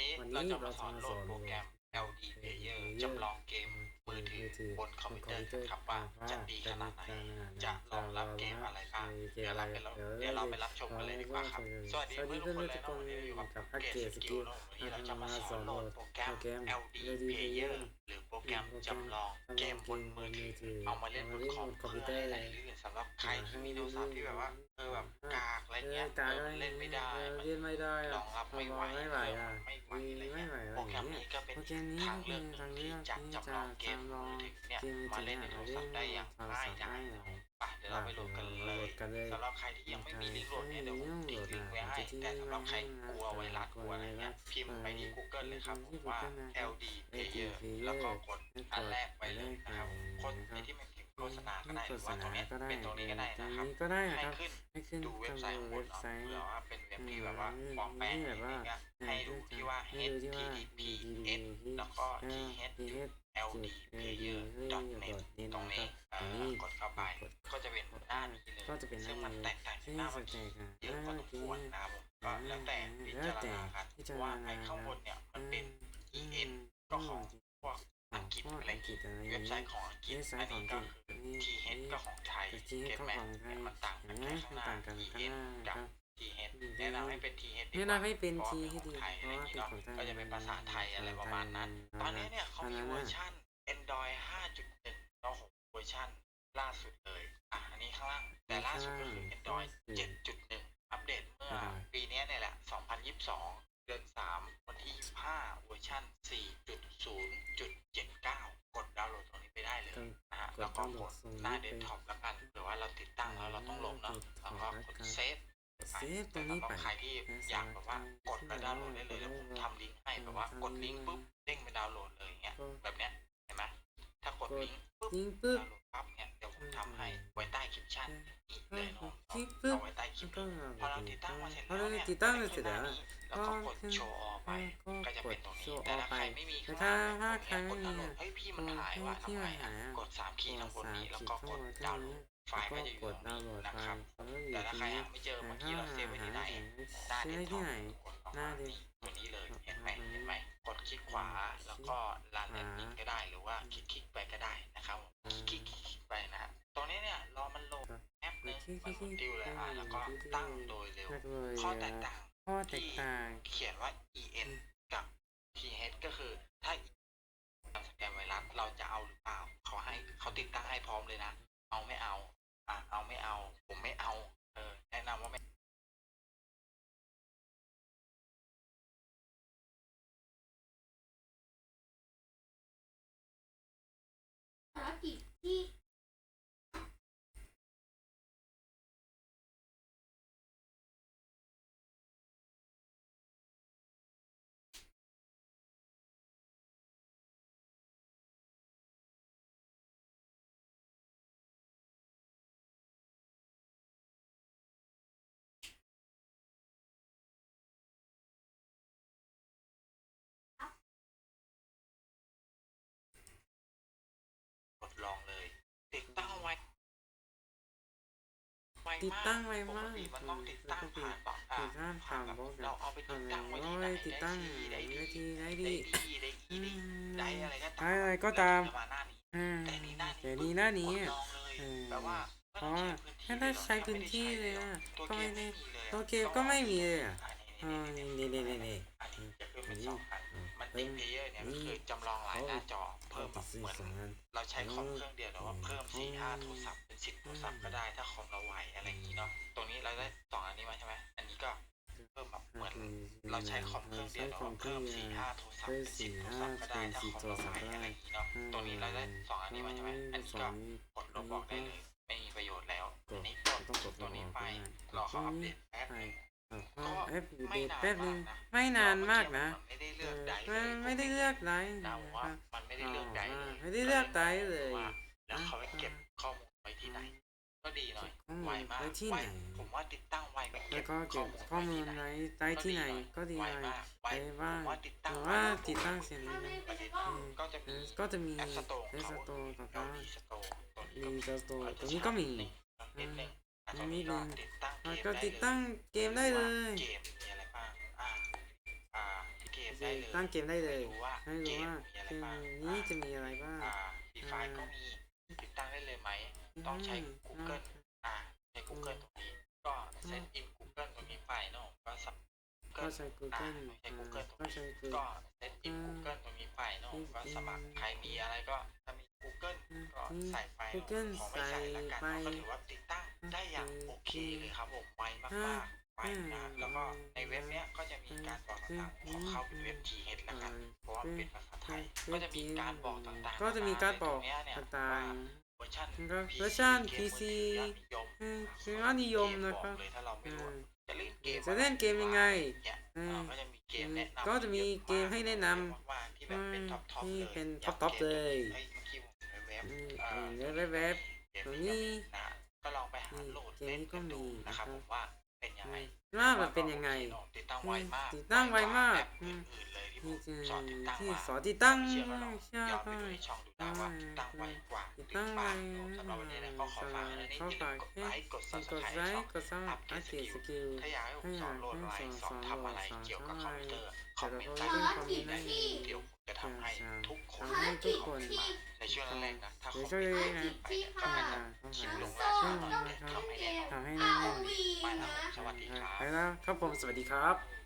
นี้วันเรานี้จะมาเราสอนจะมาโหลสอดนโปรแกรม LD Player จำลองเกมมือถือบนคอมพิวเตอร์กันครับว่าจะดีขนาดไหน จะรองรับเกมอะไรบ้างเดี๋ยวเราไปรับเดี๋ยวเราไปรับชมกันเลยดีกว่าครับ สวัสดีเพื่อนทุกคนเลยนะวันนี้อยู่กับอัปเกรดสกิล วันนี้เราจะมาสอนโหลดโปรแกรม LD Player หรือโปรแกรมจำลองเกมบนมือถือเอามาเล่นบนคอมเพื่อให้ไหลลื่นสำหรับใครที่มีโทรศัพท์ที่แบบว่าเออแบบกากอะไรเงี้ยกาเออเล่นไม่ได้มันเล่นไม่ได้รองรับไม่ไหวไม่ไหวอะไม่ไหวอะไรไม่เงี้ยไหวอะไรโปรแกรมเงี้ยนี้ก็เป็นโปรแกรมนี้ทางก็เลืเป็อกนหนึ่ทางงที่เลือกจะที่จำลองเกมจำลองมือถือเนี่ยเกมมือมาถือเล่นในเนี่ยโทรศัพท์ได้อย่างโทรง่ายศัพท์ดาย ได้เลยไปเดี๋ยวเราไปโหลดกันเลโหลยดกันเลยสำหรับใครที่ยังไม่มีลิงก์โหลดเนี่ยเดี๋ยวผมทิ้งลิงก์ไว้ให้แต่สำหรับใครกลัวไวรัสกลัวอะไรเงี้ยพิมพ์ไปที่ Google เลยครับผมว่า LD Player แล้วก็กดอันแรกไปเลยนะครับคนในที่มันพิมพ์โฆษณาก็ได้หรือว่าตรงเนี้ยเป็นตรงนี้ก็ได้ตรนะงครับนี้ก็ได้นะให้ครับขึ้นให้ขึ้นดูเว็บไซต์ข้างบเว็นบเนาะไซต์เผื่อว่าเป็นเว็บที่แบบว่าปลอมแปลงอะไรอย่างเงี้ยให้ดูที่ว่าให้ดูที่ว่า https แล้วก็ th ldpayer.net ตรงนี้กดเข้าไป ก็จะเป็นหน้านี้เลยก็จะเป็นหซึ่น้างมันแตกต่างจากหน้าสเมื่อแตกี้กอะเยอะพอสมควรนะครับก็แล้วแต่พิจารณากันเพราว่าไอ้ข้างบนเนี่ยมันเป็น en ก็ของพวกอังกฤษอะไรอังกฤษอะไรเว็บไซต์ของอังกฤษอันนี้ก็คือ th ก็ของไทยเก็ตก็ไหมทมันต่างกันแค่ข้างหน้า en กับ th แนะนำให้เป็น th ดีกแนะว่านำให้เป็นเพราะทีว่าให้เป็นดีของไทยเพอะไรราะอย่างว่านี้เป็นของไทยเนาะก็จะเป็นภาษาไทยอะไรประมาณนั้น ตอนนี้เนี่ยเขามีเวอร์ชัน Android 5.1แล้ว6เวอร์ชันล่าสุดเลย อะ อันนี้ข้างล่าง แต่ล่าสุดก็คือ Android 7.1 อัปเดตเมื่อปีนี้เนี่ยแหละ 2022 เดือน 3 วันที่ 25 เวอร์ชัน4.0.79 กดดาวน์โหลดตรงนี้ไปได้เลยนะฮะ แล้วก็กดหน้าเดสก์ท็อปแล้วกันหรือว่าเราติดตั้งแล้วเราต้องลงเนาะแล้วก็กดเซฟ เซฟตรงนี้ไปสำหรับใครที่อยากแบบว่ากดไปดาวน์โหลดได้เลยเดี๋ยวผมทำลิงก์ให้แบบว่ากดลิงก์ปุ๊บเด้งไปดาวน์โหลดเลยอย่างเงี้ยแบบเนี้ยเห็นไหมถ้ากดลิงก์ปุ๊บยิงปึ๊บดาวน์โหลดปั๊บเนี่ยเดี๋ยวผมทำให้ไว้ใต้คลิปชั่นนี่เลยเนาะคลิกปึ๊บเอาไว้ใต้คลิปก็พอเราติดตั้งมาเสร็จพอแล้วเราเนี่ยติดตั้งเสร็จแล้วแล้วก็กดโชว์ออกไปก็จะกเป็ดนตรงโชนี้ว์อแต่อกถ้าไปใครไม่มีแต่ข้างถ้าล่างถ้าตรงเนี้ยกดดาวน์โหลใครเนี่ยดเฮ้ยพี่มันหายว่ะที่ทำไมมันหาอะยกดสามขีดข้างบนนี้แล้วก็กดดาดาววน์น์โหโหลลดดไฟล์ก็จะอยู่กตรดงดาวนี้น์โหลดนะไฟครับล์เขา ก็อยู่แต่ตรถ้างใครนี้หาไม่เจอแต่เมื่อถ้ากี้เราเซฟไว้ที่ไหนหน้าเซเดฟสก์ท็อปไว้ที่ไหนกดเข้าหน้ามาเดสตัวนี้เลยเห็นไหมเห็นไหมกดคลิกขวาแล้วก็รันแอดมินก็ได้หรือว่าคลิกคลิกไปก็ได้นะครับคลิกคลิกคลิกไปนะฮะตรงนี้เนี่ยรอมันโหลดแอปนึงมันกดดิวเลยอะแล้วก็ตั้งโดยเร็วนักเลยข้อแตกต่างข้อแตกต่างเขียนว่า en กับ th ก็คือถ้าสแกนไวรัสเราจะเอาหรือเปล่าเขาให้เขาติดตั้งให้พร้อมเลยนะ เอาไม่เอาอะเอาไม่เอา ผมไม่เอา วติดมากตั้งไว้ปกมากติมันต้องติดตั้งผ่านต่อติดตั้งผ่านแบบบล็อกเราเอาไปติดทำตั้งไว้โอ้ที่ไหนยติดตั้งได้ได้ที่ทีได้ได้ดีดีได้ดีได้ดีได้อะไรก็ตามได้อะไรก็ตามเรจะมาหน้านี้อ่าแต่นี่หน้านี้แต่นี่หน้านี้กดอะลองเลยเออแบบว่าเพราะว่าถ้าได้ใช้พื้นที่เลยอะตัวก็เกไม่มได้ไม่มีเลยอะตัวเกมก็ไม่มีเลยอะอันอ๋อนี้นี่นี่นี่นี่อันนี้จะขึ้นเป็นนี่สองอันอืมมันติดเพลเยอร์เนี่ยก็คือจำลองหลายหน้าจอเพิ่มติแบดบสี่เหมือนสองอันเราใช้คอมเครื่องเดียวแต่ว่าเพิ่มสี่ห้าโทรศัพท์ เป็นสิบโทรศัพท์ก็ได้ถ้าคอมเราไหวอะไรอย่างนี้เนาะตรงนี้เราได้สองอันนี้มาใช่ไหมอันนี้ก็เพิ่มแบบเหมือนเราใช้คอมเครื่องเดียวแต่ว่าเพิ่มสี่ห้าโทรศัพท์เป็นสิบโทรศัพท์ก็ได้ถ้าคอมเราไหวอะไรอย่างนี้เนาะตรงนี้เราได้สองอันนี้มาใช่ไหมอันนี้สอก็งนี้กดลบบอกได้เลยไม่มีประโยชน์แล้วกอัดนนี้กดต้องกดตัวนี้ไปกดรอเขาตรอังปเดนี้ตแป๊บไปนึงอะเอฟไม่เดตนานแป๊บนึงมากนะไม่นานมากนะมันไม่ได้เลืเออกอได้ไม่เลยไม่ได้เลือกไลน์นะนะผมว่ามันไม่ได้เลือกได้เลยไม่ได้เลือกไดร์เลย ไวมากไว้ที่ไวไหน ผมว่าติดตั้งไวไปแล้เก็วบก็เก็บข้อมูลไว้ไดร์ที่ไหนก็ดีไวเลยมากไวไว้บ้างผมว่าติดตั้งแต่ว่าติดตั้งเสร็จถ้าแล้วไม่นะเป็นก็ก็จะเอมีอก็จะมีแอปสโตร์เอสโตร์ต่างมีสโตร์ตัวๆนี้มีก็สโตร์ตรงนี้ก็มีนิดนึงอะอืตรมงนี้นิก็ดนึงติดตั้งเกแล้วมก็ได้ติดเลยตั้งเกมได้เลยเกมมีอะไรบ้างอ่าอ่าเกมได้เลยตั้งเกมได้เลย ให้รู้ว่าให้รู้ว่าเกเกมมมีอะไรบ้างนี้จะมีอะไรบ้างอ่าดีไฟก็มีติดตั้งได้เลยไหม ต้องใช้ Google ก็เซตอิน Google ตรงนี้ไปเนาะก็สับก็ใช้ Google ใช้ Google ตรงก็นี้ใช้ก็ Google เซตอิน Google ตรงนี้ไปเนาะก็สมัครใครมีอะไรก็ถ้ามี Google ก็ใส่ไป Google ขอไม่ใส่ละกันใส่ไปก็ถือว่าติดตั้งได้อย่างโอเคเลยครับผมไวมากๆไวนะแล้วก็ในเว็บเนี้ยก็จะมีการบอกต่างๆขอเข้าเป็นเว็บ t h แล้วกันเพราะว่าเป็นภาษาไทยก็จะมีการบอกต่างๆก็จะมีการบอกในตรงเนี้ยเนี่ยต่างเวอ ร์ชันๆก็เวอร์ชัน PC ยอดนิยมอืมคือยอดนิยมนะครับเกบอกเลยถ้าเราไม่อืรู้มจะเล่นเกมจะเล่นเกมยังไงเนี่ยอืมอ่าก็จะมีเกมแนะนำก็จะมีเกมให้แนะนำเยอะมากๆที่แบบเป็นท็อปท็อปที่เลยเป็นอย่าง top-top กมเลยเฮ้ยเมื่อกี้ผมเห็นเว็บอืมอ่าเห็นเว็บเว็บเกมตรงนี้นี้นะก็ลองไปหาโหลดเล่นกันดูนะครับผมว่า เป็นยังไงว่ามันเป็นยังไงติดตั้งไวมากติดตั้งไวมากแอปอื่นๆเลยที่ผนี่มคือสอนติดตั้งที่มาสอนติดตั้งเชื่อว่าเราใช่ย้อนไปก็ดูในช่องดูได้ว่าติดตั้งไวกว่าติดตั้งไวสำหรับวันนี้นะก็ขอฝากไว้ในนี้ขออย่าฝากลืมกดไลค์กดกด subscribe ไลช่องค์กดซับอัปเกรดสกิลถ้าอยากให้ผมสอนโหลดอะไรสอนทำอะไรเกี่ยวกับคอมพิวเตอร์คอมเมนต์ใต้ภารคอมเมกินจต์ได้ที่เดี๋ยวผมจะทำให้ทุกคนทำให้ทุกคนใน ช่วงแรกๆนะถ้าคอมช่วยเมนต์นะไปเนี่ยก็จะคลิปลงโซมาต้องทำให้เกแน่นอนมทำให้อาแน่นวีไปแล้วนะสวัสดีครับไปแล้วครับผมสวัสดีครับ